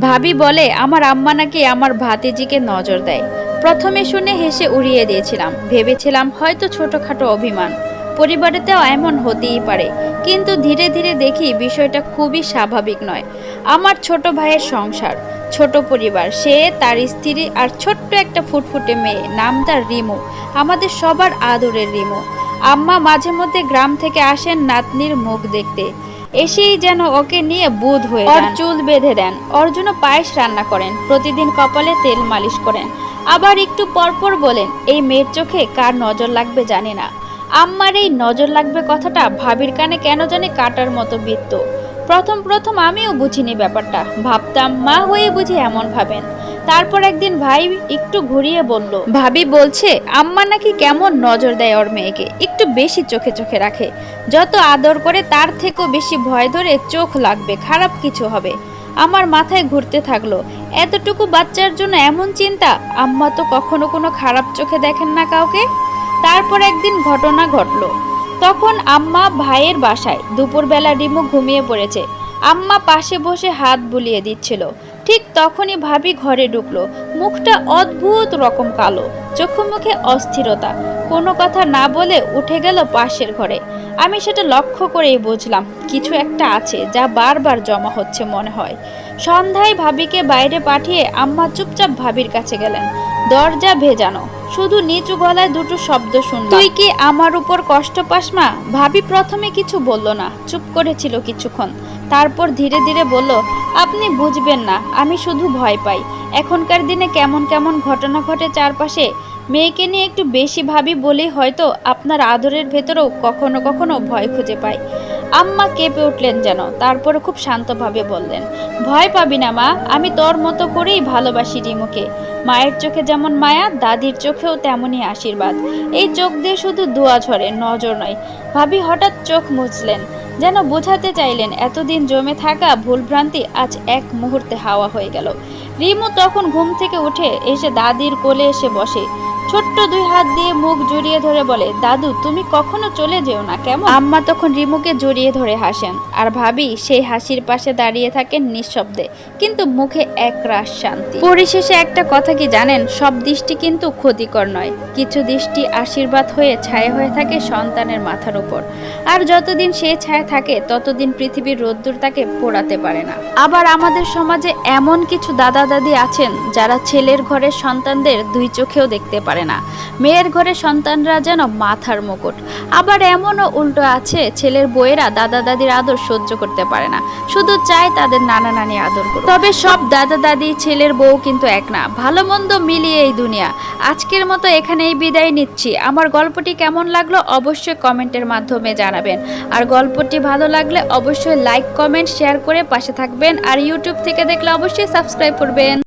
ভাবি বলে, আমার আম্মা নাকি আমার ভাতিজিকে নজর দেয়। প্রথমে শুনে হেসে উড়িয়ে দিয়েছিলাম। ভেবেছিলাম হয়তো ছোটখাটো অভিমান। পরিবারেতেও এমন হতেই পারে। কিন্তু ধীরে ধীরে দেখি বিষয়টা খুবই স্বাভাবিক নয়। আমার ছোট ভাইয়ের সংসার, ছোট পরিবার, সে তার স্ত্রী আর ছোট্ট একটা ফুটফুটে মেয়ে, নাম তার রিমু। আমাদের সবার আদরের রিমু। আম্মা মাঝে মধ্যে গ্রাম থেকে আসেন নাতনির মুখ দেখতে। এসেই যেন ওকে নিয়ে বুধ হয়ে ওর চুল বেঁধে দেন। ওর জন্য পায়েস রান্না করেন। প্রতিদিন কপালে তেল মালিশ করেন। আবার একটু পরপর বলেন এই মেয়ের চোখে কার নজর লাগবে জানি না। আম্মার এই নজর লাগবে কথাটা ভাবির কানে কেন জানে কাটার মতো বৃত্ত। প্রথম প্রথম আমিও বুঝিনি ব্যাপারটা। ভাবতাম মা হয়ে বুঝি এমন ভাবেন। তারপর একদিন ভাই একটু ঘুরিয়ে বলল, ভাবি বলছে, আম্মা নাকি কেমন নজর দেয় ওর মেয়েকে, একটু বেশি চোখে চোখে রাখে। যত আদর করে তার থেকেও বেশি ভয় ধরে চোখ লাগবে, খারাপ কিছু হবে। আমার মাথায় ঘুরতে থাকল, এতটুকু বাচ্চার জন্য এমন চিন্তা, আম্মা তো কখনো কোনো খারাপ চোখে দেখেন না কাউকে? তারপর একদিন ঘটনা ঘটলো, তখন আম্মা ভাইয়ের বাসায়, দুপুরবেলা রিমু ঘুমিয়ে পড়েছে। আম্মা পাশে বসে হাত বুলিয়ে দিচ্ছিল। ঠিক তখনই ভাবি ঘরে ঢুকলো। মুখটা অদ্ভুত রকম কালো, চোখে মুখে অস্থিরতা। কোনো কথা না বলে উঠে গেল পাশের ঘরে। আমি সেটা লক্ষ্য করেই বুঝলাম, কিছু একটা আছে যা বারবার জমা হচ্ছে মনে হয়। সন্ধ্যায় ভাবিকে বাইরে পাঠিয়ে আম্মা চুপচাপ ভাবির কাছে গেলেন। দরজা ভেজানো, শুধু নিচু গলায় দুটো শব্দ শুনল তুই কি আমার উপর কষ্ট পাস মা? ভাবি প্রথমে কিছু বলল না, চুপ করেছিল কিছুক্ষণ। তারপর ধীরে ধীরে বলল, আপনি বুঝবেন না, আমি শুধু ভয় পাই। এখনকার দিনে কেমন কেমন ঘটনা ঘটে চারপাশে, মেয়েকে নিয়ে একটু বেশি ভাবি বলেই হয়তো আপনার আদরের ভেতরেও কখনো কখনো ভয় খুঁজে পাই। আম্মা কেঁপে উঠলেন যেন। তারপরে খুব শান্তভাবে বললেন, ভয় পাবি না মা, আমি তোর মতো করেই ভালোবাসি রিমুকে। মায়ের চোখে যেমন মায়া, দাদির চোখেও তেমনই আশীর্বাদ। এই চোখ দিয়ে শুধু দোয়া ঝরে, নজর নয়। ভাবি হঠাৎ চোখ মুছলেন, যেন বোঝাতে চাইলেন, এতদিন জমে থাকা ভুলভ্রান্তি আজ এক মুহূর্তে হাওয়া হয়ে গেল। রিমু তখন ঘুম থেকে উঠে এসে দাদির কোলে এসে বসে ছোট্ট দুই হাত দিয়ে মুখ জড়িয়ে ধরে বলে, দাদু, তুমি কখনো চলে যেও না, কেমন? আম্মা তখন রিমুকে জড়িয়ে ধরে হাসেন। আর ভাবি সেই হাসির পাশে দাঁড়িয়ে থাকেন নিঃশব্দে, কিন্তু মুখে এক রাস শান্তি। পরিশেষে একটা কথা কি জানেন? সব দৃষ্টি কিন্তু ক্ষতিকর নয়। কিছু দৃষ্টি আশীর্বাদ হয়ে ছায়া হয়ে থাকে সন্তানের মাথার উপর। আর যতদিন সে ছায়া থাকে, ততদিন পৃথিবীর রোদ্দুর তাকে পোড়াতে পারে না। আবার আমাদের সমাজে এমন কিছু দাদা দাদি আছেন, যারা ছেলের ঘরের সন্তানদের দুই চোখেও দেখতে পারে না। মেয়ের ঘরে সন্তানরা যেন মাথার মুকুট। আবার এমনও উল্টো আছে, ছেলের বইয়েরা দাদা দাদির আদর সহ্য করতে পারে না। শুধু চায় তাদের নানা নানি আদর করুক। তবে সব দাদা দাদি, ছেলের বউ কিন্তু এক না। ভালো মন্দ মিলিয়ে এই দুনিয়া। আজকের মতো এখানেই বিদায় নিচ্ছি। আমার গল্পটি কেমন লাগল অবশ্যই কমেন্টের মাধ্যমে জানাবেন। আর গল্পটি ভালো লাগলে অবশ্যই লাইক, কমেন্ট, শেয়ার করে পাশে থাকবেন। আর ইউটিউব থেকে দেখলে অবশ্যই সাবস্ক্রাইব করবেন।